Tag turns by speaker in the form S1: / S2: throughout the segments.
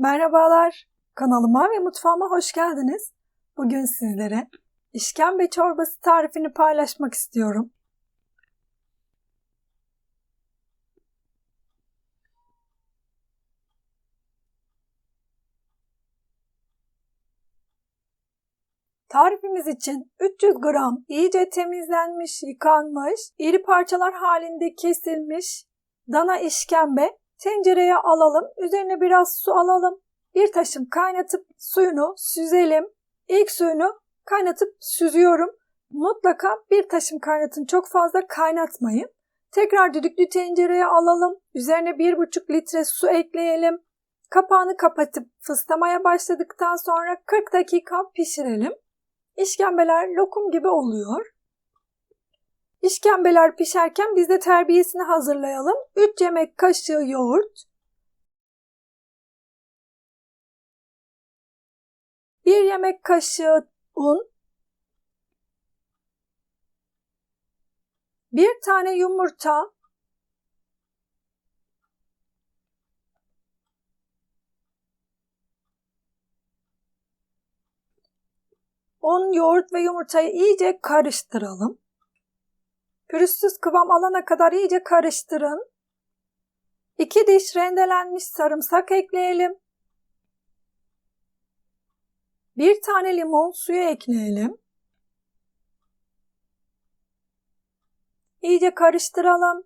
S1: Merhabalar, kanalıma ve mutfağıma hoş geldiniz. Bugün sizlere işkembe çorbası tarifini paylaşmak istiyorum. Tarifimiz için 300 gram iyice temizlenmiş, yıkanmış, iri parçalar halinde kesilmiş dana işkembe tencereye alalım. Üzerine biraz su alalım. Bir taşım kaynatıp suyunu süzelim. İlk suyunu kaynatıp süzüyorum. Mutlaka bir taşım kaynatın. Çok fazla kaynatmayın. Tekrar düdüklü tencereye alalım. Üzerine 1,5 litre su ekleyelim. Kapağını kapatıp fıslamaya başladıktan sonra 40 dakika pişirelim. İşkembeler lokum gibi oluyor. İşkembeler pişerken biz de terbiyesini hazırlayalım. 3 yemek kaşığı yoğurt, 1 yemek kaşığı un, 1 tane yumurta, Un, yoğurt ve yumurtayı iyice karıştıralım. Pürüzsüz kıvam alana kadar iyice karıştırın. 2 diş rendelenmiş sarımsak ekleyelim. 1 tane limon suyu ekleyelim. İyice karıştıralım.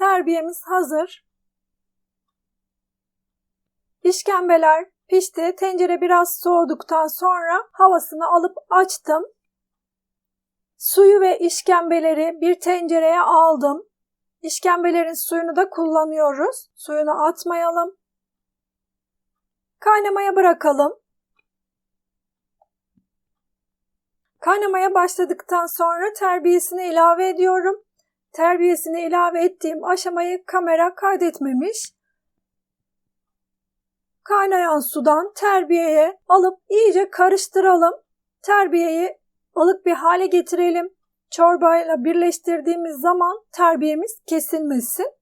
S1: Terbiyemiz hazır. İşkembeler pişti. Tencere biraz soğuduktan sonra havasını alıp açtım. Suyu ve işkembeleri bir tencereye aldım. İşkembelerin suyunu da kullanıyoruz. Suyunu atmayalım. Kaynamaya bırakalım. Kaynamaya başladıktan sonra terbiyesini ilave ediyorum terbiyesini ilave ettiğim aşamayı kamera kaydetmemiş. Kaynayan sudan terbiyeye alıp iyice karıştıralım. Terbiyeyi ılık bir hale getirelim. Çorbayla birleştirdiğimiz zaman terbiyemiz kesilmesin.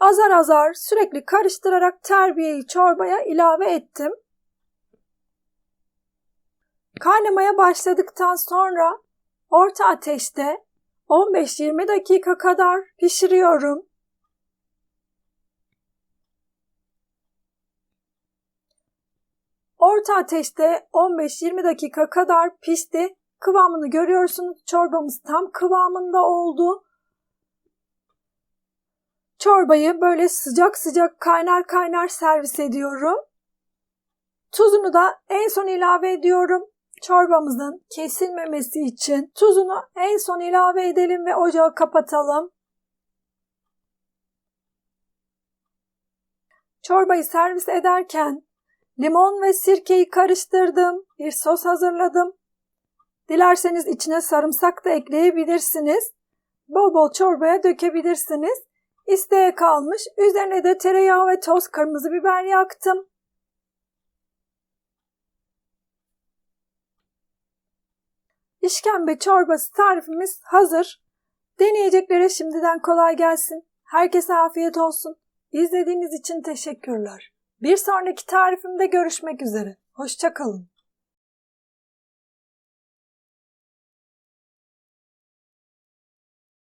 S1: Azar azar sürekli karıştırarak terbiyeyi çorbaya ilave ettim. Kaynamaya başladıktan sonra orta ateşte 15-20 dakika kadar pişiriyorum. Orta ateşte 15-20 dakika kadar pişti. Kıvamını görüyorsunuz. Çorbamız tam kıvamında oldu. Çorbayı böyle sıcak sıcak kaynar kaynar servis ediyorum. Tuzunu da en son ilave ediyorum çorbamızın kesilmemesi için tuzunu en son ilave edelim ve ocağı kapatalım. Çorbayı servis ederken limon ve sirkeyi karıştırdım. Bir sos hazırladım. Dilerseniz içine sarımsak da ekleyebilirsiniz. Bol bol çorbaya dökebilirsiniz. İsteğe kalmış. Üzerine de tereyağı ve toz kırmızı biber yaktım. İşkembe çorbası tarifimiz hazır. Deneyeceklere şimdiden kolay gelsin. Herkese afiyet olsun. İzlediğiniz için teşekkürler. Bir sonraki tarifimde görüşmek üzere. Hoşçakalın.